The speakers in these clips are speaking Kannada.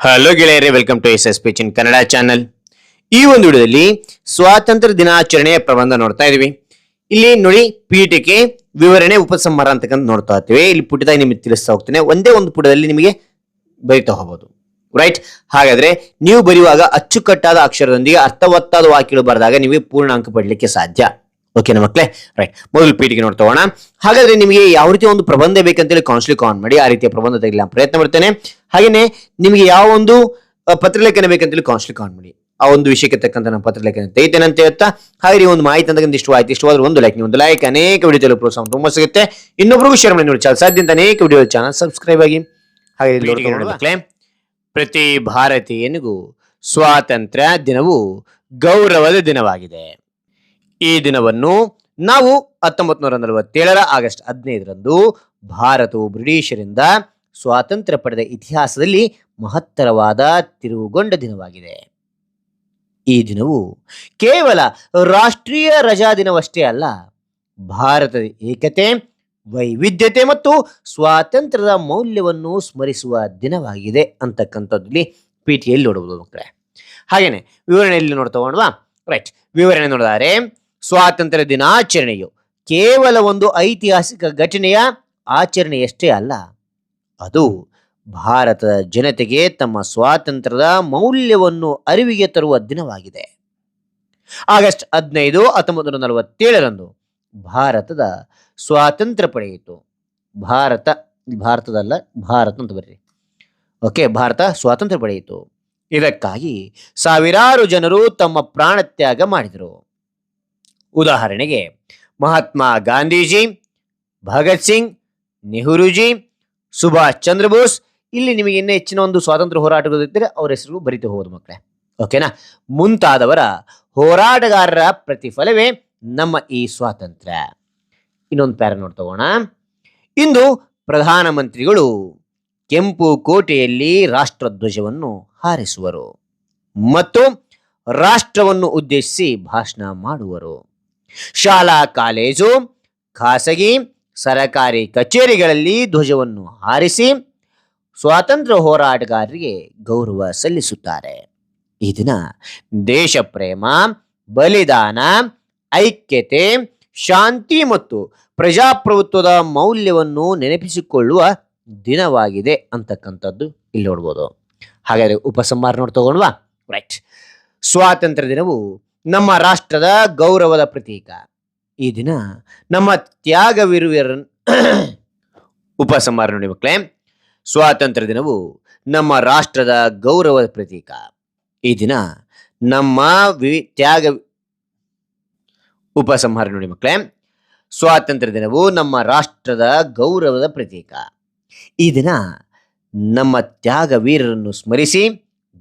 ಹಲೋ ಗೆಳೆಯರೇ welcome to S S P Chin Kannada channel ಈ ಒಂದು ವಿಡಿಯೋದಲ್ಲಿ ಸ್ವಾತಂತ್ರ್ಯ ದಿನಾಚರಣೆಯ ಪ್ರಬಂಧ ನೋಡ್ತಾ ಇದೀವಿ. ಇಲ್ಲಿ ನೋಡಿ ಪೀಠಿಕೆ ವಿವರಣೆ, ಉಪಸಂಹಾರ ಅಂತಕ್ಕಂಥ ನೋಡ್ತಾ ಇರ್ತೀವಿ. ಇಲ್ಲಿ ಪುಟದಾಗಿ ನಿಮಗೆ ತಿಳಿಸ್ತಾ ಹೋಗ್ತೇನೆ. ಒಂದೇ ಒಂದು ಪುಟದಲ್ಲಿ ನಿಮಗೆ ಬರಿತಾ ಹೋಗ್ಬೋದು. ರೈಟ್ ಹಾಗಾದ್ರೆ ನೀವು ಬರೆಯುವಾಗ ಅಚ್ಚುಕಟ್ಟಾದ ಅಕ್ಷರದೊಂದಿಗೆ ಅರ್ಥವತ್ತಾದ ವಾಕ್ಯಗಳು ಬರೆದಾಗ ನಿಮಗೆ ಪೂರ್ಣ ಅಂಕ ಪಡಲಿಕ್ಕೆ ಸಾಧ್ಯ. ಓಕೆನಾ ಮಕ್ಕಳೇ ರೈಟ್ ಮೊದಲು ಪೀಠಿಗೆ ನೋಡ್ತಾ ಹೋಗೋಣ. ಹಾಗಾದ್ರೆ ನಿಮಗೆ ಯಾವ ರೀತಿ ಒಂದು ಪ್ರಬಂಧ ಬೇಕಂತೇಳಿ ಕೌನ್ಸಿಲಿಂಗ್ ಆನ್ ಮಾಡಿ, ಆ ರೀತಿಯ ಪ್ರಬಂಧ ತೆಗಿಲ್ಲ ಪ್ರಯತ್ನ ಮಾಡ್ತೇನೆ ಹಾಗೇನೆ ನಿಮಗೆ ಯಾವ ಒಂದು ಪತ್ರಲೇಖನ ಬೇಕಂತೇಳಿ ಕೌನ್ಸಿಲಿಂಗ್ ಆನ್ ಮಾಡಿ. ಆ ಒಂದು ವಿಷಯಕ್ಕೆ ತಕ್ಕಂತ ನಮ್ಮ ಪತ್ರಲೇಖನ ತೆಗಿತೇನೆ ಅಂತ ಹೇಳ್ತಾ ಹಾಗೆ ಒಂದು ಮಾಹಿತಿ ಅಂತಕ್ಕಂಥ ಇಷ್ಟು ಆಯ್ತು ಇಷ್ಟವಾದ್ರೆ ಒಂದು ಲೈಕ್ ಒಂದು ಲೈಕ್ ಅನೇಕ ವಿಡಿಯೋ ಪ್ರೋತ್ಸಾಹ ತುಂಬ ಸಿಗುತ್ತೆ. ಇನ್ನೊಬ್ಬರು ಶೇರ್ ಮಾಡಿ ನೋಡಿ ಚಾನಲ್ ಸಾಧ್ಯ ಅನೇಕ ವಿಡಿಯೋ ಚಾನಲ್ ಸಬ್ಸ್ಕ್ರೈಬ್ ಆಗಿ. ಹಾಗೆ ಪ್ರತಿ ಭಾರತೀಯನಿಗೂ ಸ್ವಾತಂತ್ರ್ಯ ದಿನವು ಗೌರವದ ದಿನವಾಗಿದೆ. ಈ ದಿನವನ್ನು ನಾವು ಹತ್ತೊಂಬತ್ತು ನೂರ ನಲವತ್ತೇಳರ ಆಗಸ್ಟ್ ಹದಿನೈದರಂದು ಭಾರತವು ಬ್ರಿಟಿಷರಿಂದ ಸ್ವಾತಂತ್ರ್ಯ ಪಡೆದ ಇತಿಹಾಸದಲ್ಲಿ ಮಹತ್ತರವಾದ ತಿರುವುಗೊಂಡ ದಿನವಾಗಿದೆ. ಈ ದಿನವು ಕೇವಲ ರಾಷ್ಟ್ರೀಯ ರಜಾ ದಿನವಷ್ಟೇ ಅಲ್ಲ, ಭಾರತದ ಏಕತೆ, ವೈವಿಧ್ಯತೆ ಮತ್ತು ಸ್ವಾತಂತ್ರ್ಯದ ಮೌಲ್ಯವನ್ನು ಸ್ಮರಿಸುವ ದಿನವಾಗಿದೆ ಅಂತಕ್ಕಂಥದ್ದಲ್ಲಿ ಪಿ ಟಿಯಲ್ಲಿ ನೋಡಬಹುದು ಮಕ್ಕಳೇ. ಹಾಗೇನೆ, ವಿವರಣೆಯಲ್ಲಿ ನೋಡ್ತಾ ರೈಟ್, ವಿವರಣೆ ನೋಡಿದರೆ ಸ್ವಾತಂತ್ರ್ಯ ದಿನಾಚರಣೆಯು ಕೇವಲ ಒಂದು ಐತಿಹಾಸಿಕ ಘಟನೆಯ ಆಚರಣೆಯಷ್ಟೇ ಅಲ್ಲ ಅದು ಭಾರತದ ಜನತೆಗೆ ತಮ್ಮ ಸ್ವಾತಂತ್ರ್ಯದ ಮೌಲ್ಯವನ್ನು ಅರಿವಿಗೆ ತರುವ ದಿನವಾಗಿದೆ. ಆಗಸ್ಟ್ ಹದಿನೈದು, ಹತ್ತೊಂಬತ್ತು ನೂರ ನಲವತ್ತೇಳರಂದು ಭಾರತದ ಸ್ವಾತಂತ್ರ್ಯ ಪಡೆಯಿತು. ಭಾರತ, ಭಾರತದಲ್ಲ, ಭಾರತ ಅಂತ ಬರ್ರಿ. ಓಕೆ, ಭಾರತ ಸ್ವಾತಂತ್ರ್ಯ ಪಡೆಯಿತು. ಇದಕ್ಕಾಗಿ ಸಾವಿರಾರು ಜನರು ತಮ್ಮ ಪ್ರಾಣತ್ಯಾಗ ಮಾಡಿದರು. ಉದಾಹರಣೆಗೆ ಮಹಾತ್ಮ ಗಾಂಧೀಜಿ, ಭಗತ್ ಸಿಂಗ್, ನೆಹರೂಜಿ ಸುಭಾಷ್ ಚಂದ್ರ ಬೋಸ್, ಇಲ್ಲಿ ನಿಮಗೆ ಇನ್ನೂ ಹೆಚ್ಚಿನ ಒಂದು ಸ್ವಾತಂತ್ರ್ಯ ಹೋರಾಟಗಳಿದ್ದರೆ ಅವರ ಹೆಸರು ಬರಿತು ಹೋಗೋದು ಮಕ್ಕಳೇ. ಓಕೆನಾ ಮುಂತಾದವರ ಹೋರಾಟಗಾರರ ಪ್ರತಿಫಲವೇ ನಮ್ಮ ಈ ಸ್ವಾತಂತ್ರ್ಯ. ಇನ್ನೊಂದು ಪ್ಯಾರ ನೋಡ್ ತಗೋಣ ಇಂದು ಪ್ರಧಾನಮಂತ್ರಿಗಳು ಕೆಂಪು ಕೋಟೆಯಲ್ಲಿ ರಾಷ್ಟ್ರಧ್ವಜವನ್ನು ಹಾರಿಸುವರು. ಮತ್ತು ರಾಷ್ಟ್ರವನ್ನು ಉದ್ದೇಶಿಸಿ ಭಾಷಣ ಮಾಡುವರು. ಶಾಲಾ, ಕಾಲೇಜು, ಖಾಸಗಿ ಸರಕಾರಿ ಕಚೇರಿಗಳಲ್ಲಿ ಧ್ವಜವನ್ನು ಹಾರಿಸಿ ಸ್ವಾತಂತ್ರ್ಯ ಹೋರಾಟಗಾರರಿಗೆ ಗೌರವ ಸಲ್ಲಿಸುತ್ತಾರೆ. ಈ ದಿನ ದೇಶ ಪ್ರೇಮ ಬಲಿದಾನ, ಐಕ್ಯತೆ, ಶಾಂತಿ ಮತ್ತು ಪ್ರಜಾಪ್ರಭುತ್ವದ ಮೌಲ್ಯವನ್ನು ನೆನಪಿಸಿಕೊಳ್ಳುವ ದಿನವಾಗಿದೆ ಅಂತಕ್ಕಂಥದ್ದು ಇಲ್ಲಿ ನೋಡ್ಬೋದು. ಹಾಗಾದರೆ ಉಪಸಂಹಾರ ನೋಡಿ ತಗೊಂಡ್ವಾ? ರೈಟ್. ಸ್ವಾತಂತ್ರ್ಯ ದಿನವು ನಮ್ಮ ರಾಷ್ಟ್ರದ ಗೌರವದ ಪ್ರತೀಕ. ಈ ದಿನ ನಮ್ಮ ತ್ಯಾಗವಿರುವರ ಉಪಸಂಹಾರ ನೋಡಿ ಮಕ್ಕಳೇ. ಸ್ವಾತಂತ್ರ್ಯ ದಿನವು ನಮ್ಮ ರಾಷ್ಟ್ರದ ಗೌರವದ ಪ್ರತೀಕ. ಈ ದಿನ ನಮ್ಮ ವಿ ತ್ಯಾಗ ಉಪಸಂಹಾರ ನೋಡಿ ಮಕ್ಕಳೇ. ಸ್ವಾತಂತ್ರ್ಯ ದಿನವು ನಮ್ಮ ರಾಷ್ಟ್ರದ ಗೌರವದ ಪ್ರತೀಕ. ಈ ದಿನ ನಮ್ಮ ತ್ಯಾಗ ವೀರರನ್ನು ಸ್ಮರಿಸಿ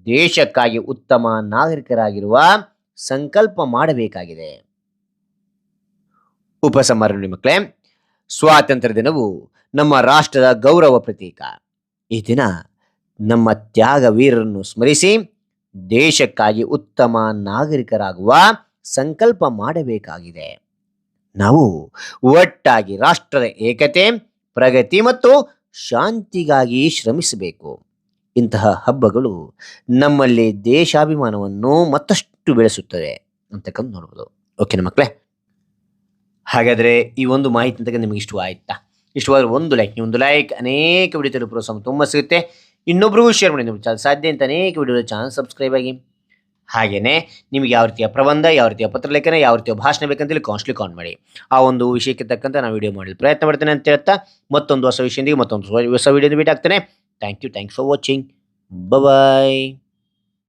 ದೇಶಕ್ಕಾಗಿ ಉತ್ತಮ ನಾಗರಿಕರಾಗಿರುವ ಸಂಕಲ್ಪ ಮಾಡಬೇಕಾಗಿದೆ. ಉಪಸಂಹಾರ ನೋಡಿ ಮಕ್ಕಳೇ, ಸ್ವಾತಂತ್ರ್ಯ ದಿನವು ನಮ್ಮ ರಾಷ್ಟ್ರದ ಗೌರವ ಪ್ರತೀಕ. ಈ ದಿನ ನಮ್ಮ ತ್ಯಾಗ ವೀರರನ್ನು ಸ್ಮರಿಸಿ ದೇಶಕ್ಕಾಗಿ ಉತ್ತಮ ನಾಗರಿಕರಾಗುವ ಸಂಕಲ್ಪ ಮಾಡಬೇಕಾಗಿದೆ. ನಾವು ಒಟ್ಟಾಗಿ ರಾಷ್ಟ್ರದ ಏಕತೆ, ಪ್ರಗತಿ ಮತ್ತು ಶಾಂತಿಗಾಗಿ ಶ್ರಮಿಸಬೇಕು. ಇಂತಹ ಹಬ್ಬಗಳು ನಮ್ಮಲ್ಲಿ ದೇಶಾಭಿಮಾನವನ್ನು ಮತ್ತಷ್ಟು ಬೆಳೆಸುತ್ತವೆ ಅಂತಕ್ಕಂಥ ನೋಡ್ಬೋದು. ಓಕೆನಾ ಮಕ್ಕಳೇ ಹಾಗಾದರೆ ಈ ಒಂದು ಮಾಹಿತಿ ಅಂತ ನಿಮಗೆ ಇಷ್ಟ ಆಯ್ತಾ? ಇಷ್ಟವಾದ್ರೆ ಒಂದು ಲೈಕ್ ಒಂದು ಲೈಕ್ ಅನೇಕ ವಿಡಿಯೋ ತಲುಪ ಪ್ರೋತ್ಸಾಹ ತುಂಬ ಸಿಗುತ್ತೆ. ಇನ್ನೊಬ್ರಿಗೂ ಶೇರ್ ಮಾಡಿ ನಿಮ್ಮ ಚಾನಲ್ ಸಾಧ್ಯ ಅಂತ ಅನೇಕ ವಿಡಿಯೋ ಚಾನಲ್ ಸಬ್ಸ್ಕ್ರೈಬ್ ಆಗಿ. ಹಾಗೆಯೇ ನಿಮಗೆ ಯಾವ ರೀತಿಯ ಪ್ರಬಂಧ, ಯಾವ ರೀತಿಯ ಪತ್ರಲೇಖನ, ಯಾವ ರೀತಿಯ ಭಾಷಣ ಬೇಕಂತೇಳಿ ಕಾನ್ಸ್ಟ್ಲಿ ಕಾನ್ ಮಾಡಿ. ಆ ಒಂದು ವಿಷಯಕ್ಕೆ ತಕ್ಕಂತ ನಾನು ವಿಡಿಯೋ ಮಾಡಲು ಪ್ರಯತ್ನ ಮಾಡ್ತೇನೆ ಅಂತ ಹೇಳ್ತಾ, ಮತ್ತೊಂದು ಹೊಸ ವಿಷಯದೊಂದಿಗೆ ಮತ್ತೊಂದು ಹೊಸ ವಿಡಿಯೋದ ಭೇಟಿ ಆಗ್ತೇನೆ. Thank you thanks for watching bye